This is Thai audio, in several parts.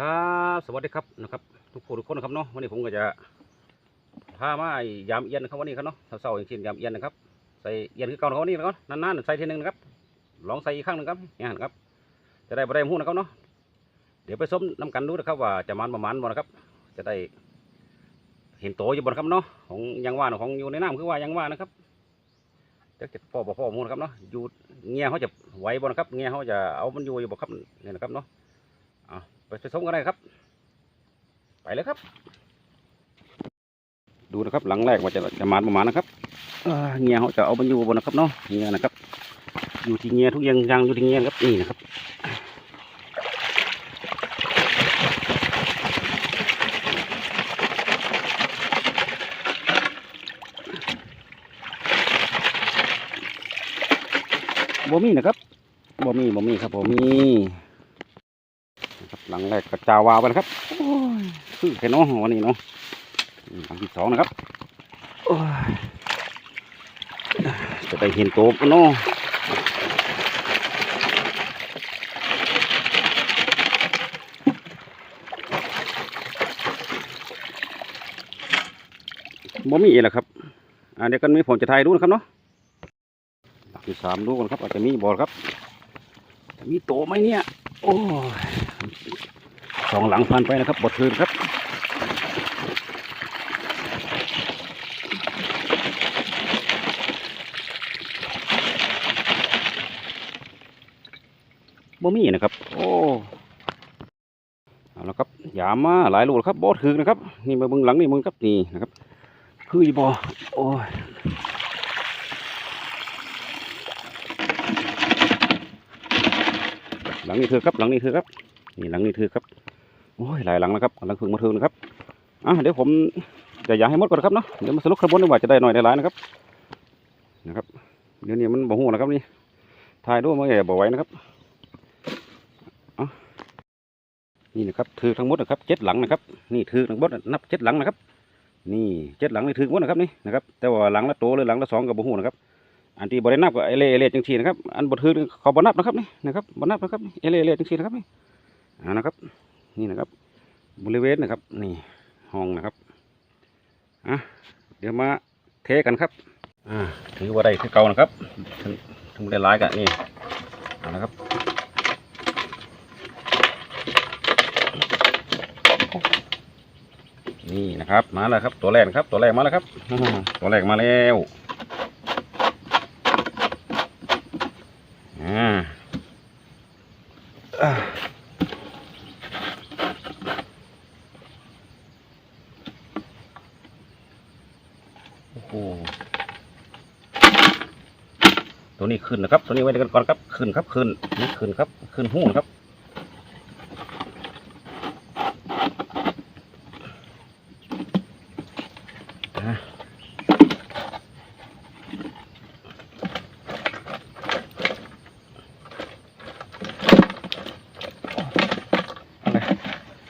ครับสวัสดีครับนะครับทุกผู้ทุกคนนะครับเนาะวันนี้ผมก็จะพามาไอ้ยามเอียนนะครับวันนี้ครับเนาะเศร้าๆอย่างเช่นยามเอียนนะครับใส่เอียนคือเก่านะครับวันนี้นะครับนานๆใส่ทีนึงนะครับลองใส่อีกครั้งนึงครับเนี่ยนะครับจะได้บ่ได้หูนะครับเนาะเดี๋ยวไปส้มน้ำกันดูนะครับว่าจะมันประมาณบ่นะครับ จะได้เห็นโตอยู่บนครับเนาะของยังว่านของอยู่ในน้ำคือว่ายังว่านะครับจะจะพ่อบ่พ่อหมูนะครับเนาะอยู่เงี้ยเขาจะไหวบ่นะครับเงี้ยเขาจะเอามันอยู่อยู่บ่ครับนี่นะครับเนาะเอา ไปไปส้มกันได้ครับ ไปเลยครับ ดูนะครับหลังแรกว่าจะจะมาประมาณนะครับเงี้ยเขาจะเอามันอยู่บนนะครับเนาะเงี้ยนะครับ อยู่ที่เงี้ยทุกอย่างยางอยู่ที่เงี้ยครับนี่นะครับบ่มีนะครับบ่มีบ่มีครับบ่มี ครับหลังแรกกระจาวาวไปนะครับโอ้ยคือแค่น้องวันนี้เนาะหลังที่สองนะครับจะได้เห็นโตปะเนาะบ่มีอีกแล้วครับอ่าเดี๋ยวกันมีผมจะถ่ายดูนะครับเนาะหลังที่สามดูกันครับอาจจะมีบอลครับจะมีโตไหมเนี่ย โอ้ย สองหลังผ่านไปนะครับบทคืนครับบ่มีนะครับ โอ้เอาละครับยามมาหลายลูกแล้วครับบดคือนะครับ นี่มาเบิ่งหลังนี่มึงครับนี่นะครับคืออยู่บ่โอ้ยหลังนี้คือครับหลังนี้คือครับ นี่หลังนี้คือครับโอ้ยหลายหลังนะครับหลังพึ่งมาถึงนะครับอะเดี๋ยวผมจะอย่าให้หมดก่อนนะครับเนาะเดี๋ยวมาสรุปขบวนดีกว่าจะได้หน่อยได้หลายนะครับนะครับเดี๋ยวนี้มันบ่หูนะครับนี่ถ่ายด้วยมันอย่บ่ไหวนะครับนี่นะครับถือทั้งหมดนะครับเจ็ดหลังนะครับ นี่ถือทั้งหมดนับเจ็ดหลังนะครับ นี่เจ็ดหลังนี่ถือหมดนะครับนี่นะครับ แต่ว่าหลังละโตหรือหลังละสองกับบุหูนะครับอันที่บรินับกับเอเลเอเลจังสีนะครับ อันบถือเขาบนับนะครับนี่นะครับบนับนะครับเอเลเอเลจังสีนะครับนี่ อ่านะครับ นี่นะครับ บริเวณนะครับ นี่ห้องนะครับอะเดี๋ยวมาเทกันครับอ่าถือว่าได้คือเก่านะครับถึงถึงได้หลายกันนี่เอานะครับนี่นะครับมาแล้วครับตัวแรกครับตัวแรกมาแล้วครับตัวแรกมาแล้วอ่าอ่า โอ้โหตัวนี้ขึ้นนะครับ ตัวนี้ไว้กันก่อนครับ ขึ้นครับ ขึ้น นี่ขึ้นครับ ขึ้นหูนครับ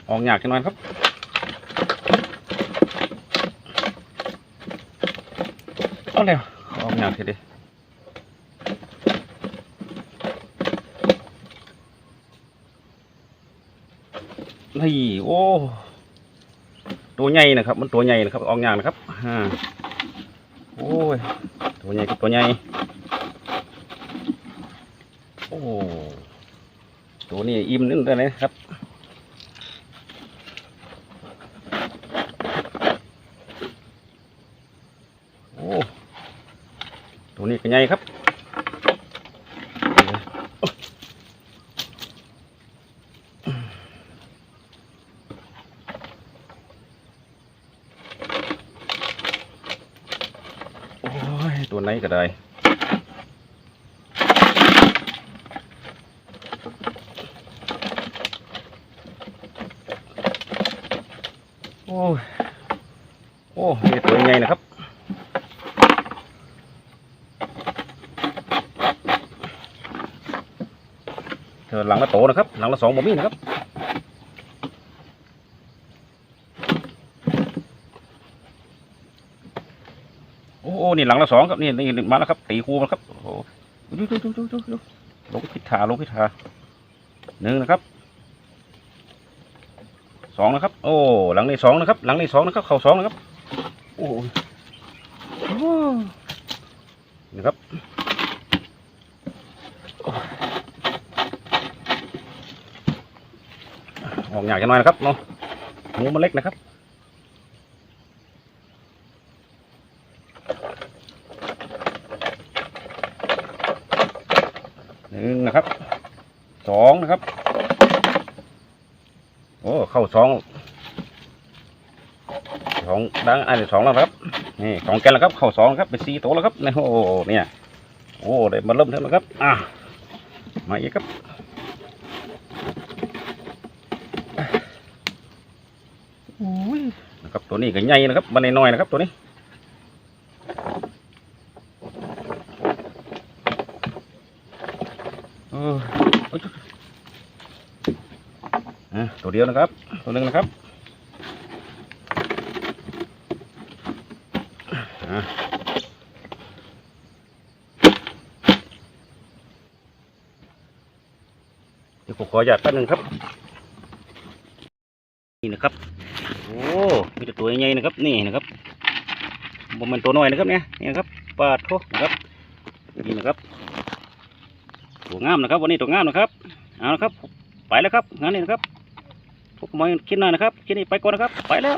ออกยากจังหน่อยครับ เอาแล้วออกยากทีเดียวนี่โอ้ตัวใหญ่นะครับ มันตัวใหญ่นะครับออกยากนะครับอ่าโอ้ยตัวใหญ่กับตัวใหญ่โอ้ตัวนี้อิ่มนึงได้เลยครับโอ้ ตัวนี้ก็ใหญ่ครับโอ้ยตัวไหนก็ได้โอ้โอ้ตัวใหญ่นะครับ เธอ หลังละโตนะครับ หลังละสองบ่มีนะครับโอ้โอ้นี่หลังละสองครับนี่นี่มาแล้วครับ ตีคูมาครับโอ้โหดูดูดูดูดูดูลงพิธาลงพิธาหนึ่งนะครับสองนะครับ โอ้หลังในสองนะครับ หลังในสองนะครับ เข่าสองนะครับ โอ้โอ้นะครับ ออกยากจะน้อยนะครับเนาะหมูมันเล็กนะครับหนึ่งนะครับสองนะครับ โอ้เข้าสองสองดังอันนี้สองแล้วครับนี่สองแกนแล้วครับ เข้าสองครับเป็นสี่ตัวแล้วครับเนี่ยโอ้เนี่ยโอ้ได้มาเริ่มเท่าแล้วครับ อะมาอีกครับ โอ้ย นะครับตัวนี้ก็ใหญ่นะครับบันน้อยๆนะครับตัวนี้เออโอ๊ยอะตัวเดียวนะครับ ตัวหนึ่งนะครับเดี๋ยวผมขออนุญาตแป๊บนึงครับ นี่นะครับ โอ้มีแต่ตัว ใหญ่นะครับนี่นะครับบ่แมันตัวน้อยนะครับเนี่ยนี่นะครับปลาโทนะครับนี่นะครับตัวงามนะครับ วันนี้ตัวงามนะครับเอาละครับ ไปแล้วครับงั้นนี่นะครับพวกผมคิดหน่อยนะครับคิดนี่ไปก่อนนะครับ ไปแล้ว